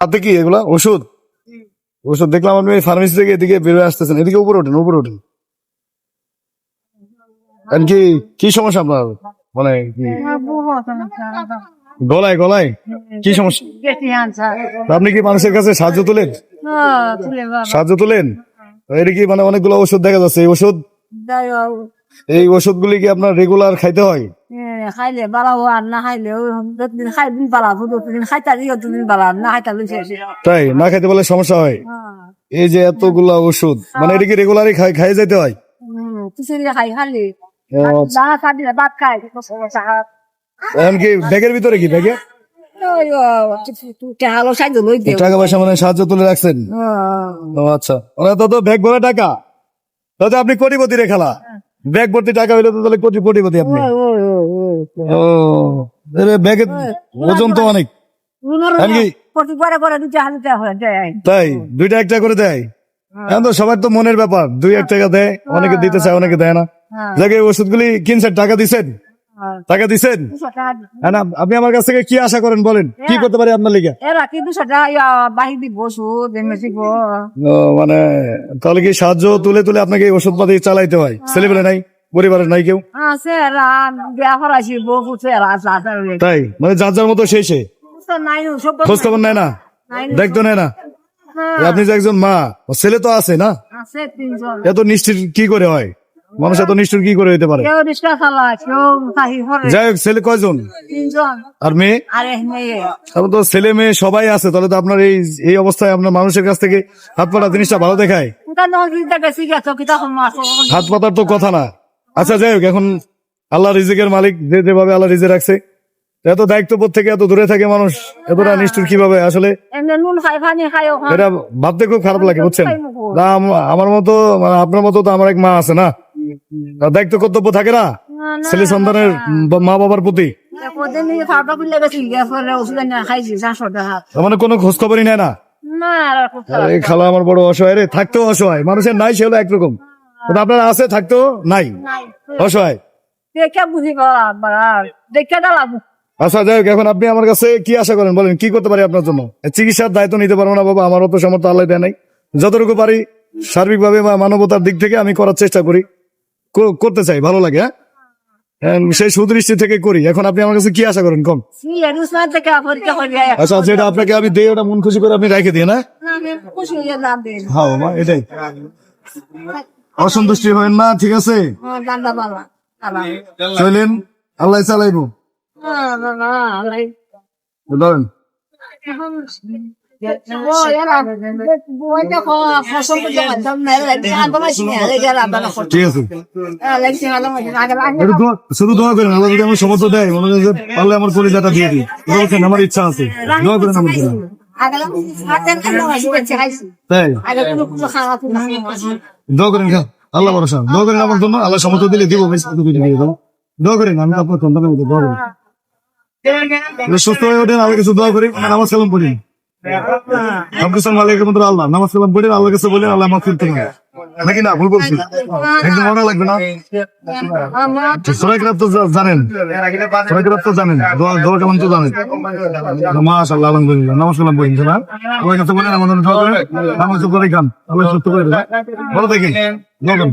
হাতে কি এগুলা? ওষুধ? ওষুধ দেখলাম আপনি ফার্মেসি থেকে এদিকে বেরোয় আসতেছেন। এদিকে উপরে ওঠেন উপরে ওঠেন কি কি সমস্যা আপনার? মানে গলায় গলায়? কি সমস্যা? আপনি কি মানুষের কাছে সাহায্য তোলেন? সাহায্য তোলেন? এটা কি মানে অনেকগুলো ওষুধ দেখা যাচ্ছে। এই ওষুধ? এই ওষুধগুলি কি আপনার রেগুলার খাইতে হয় খাইলে বালাও আর না খাইলে যতদিন খাই দিন যতদিন খাইতা দিই ততদিন না খাইতা লুচে তাই? না খাইতে বলে সমস্যা হয়। এই যে এতগুলা ওষুধ মানে এটা কি রেগুলারই খাই খাই যেতে হয়? খাই খালি। আচ্ছা। না খাবি ভাত খাই। সমস্যা কি ব্যাগের ভিতরে কি ব্যাগে? টাকা পয়সা মানে সাহায্য তুলে রাখছেন? ও আচ্ছা। ওরা তো ব্যাগ ভরে টাকা। তাহলে আপনি কোটিপতি রে খেলা ব্যাগ ভর্তি টাকা হইলে তো তাহলে কোটি কোটিপতি আপনি। ও ওজন তো অনেক। হয়ে যায় তাই? দুইটা একটা করে দেয়? এখন তো সবার তো মনের ব্যাপার। দুই এক টাকা দেয় অনেকে দিতে চায় অনেকে দেয় না। যাকে ওষুধগুলি কিনছেন টাকা দিছেন? টাকা হ্যাঁ আপনি আমার কাছ থেকে কি আশা করেন বলেন? কি করতে পারি আপনার লিগে? মানে তাহলে কি সাহায্য তুলে তুলে আপনাকে ওষুধ পাতি চালাইতে হয়? ছেলেবেলে নাই? পরিবারের নাই কেউ? আছে বিয়া করাইছি বউ ফুটছে এরা আছে আছে তাই? মানে যার যার মতো শেষে খোঁজ খবর নেয় না? দেখতো নেয় না? হ্যাঁ, আপনি যে একজন মা ছেলে তো আছে না? এত নিষ্ঠুর কি করে হয়? মানুষ এত নিষ্ঠুর কি করে হইতে পারে? যাই হোক ছেলে কয়জন? আর মেয়ে? তো ছেলে মেয়ে সবাই আছে তাহলে তো আপনার এই এই অবস্থায় আপনার মানুষের কাছ থেকে হাত পাটা জিনিসটা ভালো দেখায়। হাত পাতার তো কথা না। আচ্ছা যাই হোক এখন আল্লাহ রিজিকের মালিক যে যেভাবে আল্লাহ রিজে রাখছে এত দায়িত্ববোধ থেকে এত দূরে থাকে মানুষ এতটা নিষ্ঠুর কীভাবে? আসলে এটা ভাবতে খুব খারাপ লাগে বুঝছেন? আমার মতো মানে আপনার মতো তো আমার এক মা আছে না? দায়িত্ব কর্তব্য থাকে না? ছেলে সন্তানের মা বাবার প্রতি? মানে কোনো খোঁজ খবরই নেয় না খালা আমার বড় অসহায় রে থাকতেও অসহায়। মানুষের নাই সে হলো একরকম। আপনার আছে থাকতো? নাই? অসহায়। আচ্ছা যাই এখন আপনি আমার কাছে কি আশা করেন? বলেন কি করতে পারি আপনার জন্য? চিকিৎসার দায়িত্ব নিতে পারব না বাবা সামর্থ্য আল্লাহ দেয় নাই। যতটুকু পারি সার্বিকভাবে বা মানবতার দিক থেকে আমি করার চেষ্টা করি। করতে চাই ভালো লাগে হ্যাঁ? হ্যাঁ, সেই সুদৃষ্টি থেকে করি। এখন আপনি আমার কাছে কি আশা করেন? কম। আচ্ছা যেটা আপনাকে আমি দিই ওটা মন খুশি করে আপনি রেখে দিয়ে না হয়ে দিন হ্যাঁ এটাই। অসন্তুষ্টি হবেন না ঠিক আছে চলেন আল্লাহ চালাইবো ধরেন শুধু দোয়া করেন আল্লাহ যদি আমার সমর্থ দেয় মনে যে পারলে আমার কলিজাটা দিয়ে দিই বলছেন আমার ইচ্ছা আছে দোয়া করেন আমার জন্য তাই দোয়া করেন খা আল্লাহ ভরসা। দোয়া করেন আমার জন্য আল্লাহ সমর্থ দিলে দিব দিয়ে করেন আমি আপনার সন্তানের মতো দোয়া করেন সুস্থ হয়ে ওঠেন আল্লাহ কিছু দোয়া করি। নামাজ সালাম পড়ি। আব্দুল সালাম মতো আল্লাহ। নামাজ সালাম পড়ি আল্লাহ কাছে বলেন আল্লাহ নাকি না, ভুল বলছি। একদম মনে লাগবে না? সরাইকরাত তো জানেন? তো জানেন? দোয়া কেমন তো জানেন? মাশাআল্লাহ, আলহামদুলিল্লাহ। নমস্কার কালাম পড়ি না আল্লাহ কাছে বলেন আমাদের নামাজ করে খান। আল্লাহ সুস্থ করে দোয়া করেন।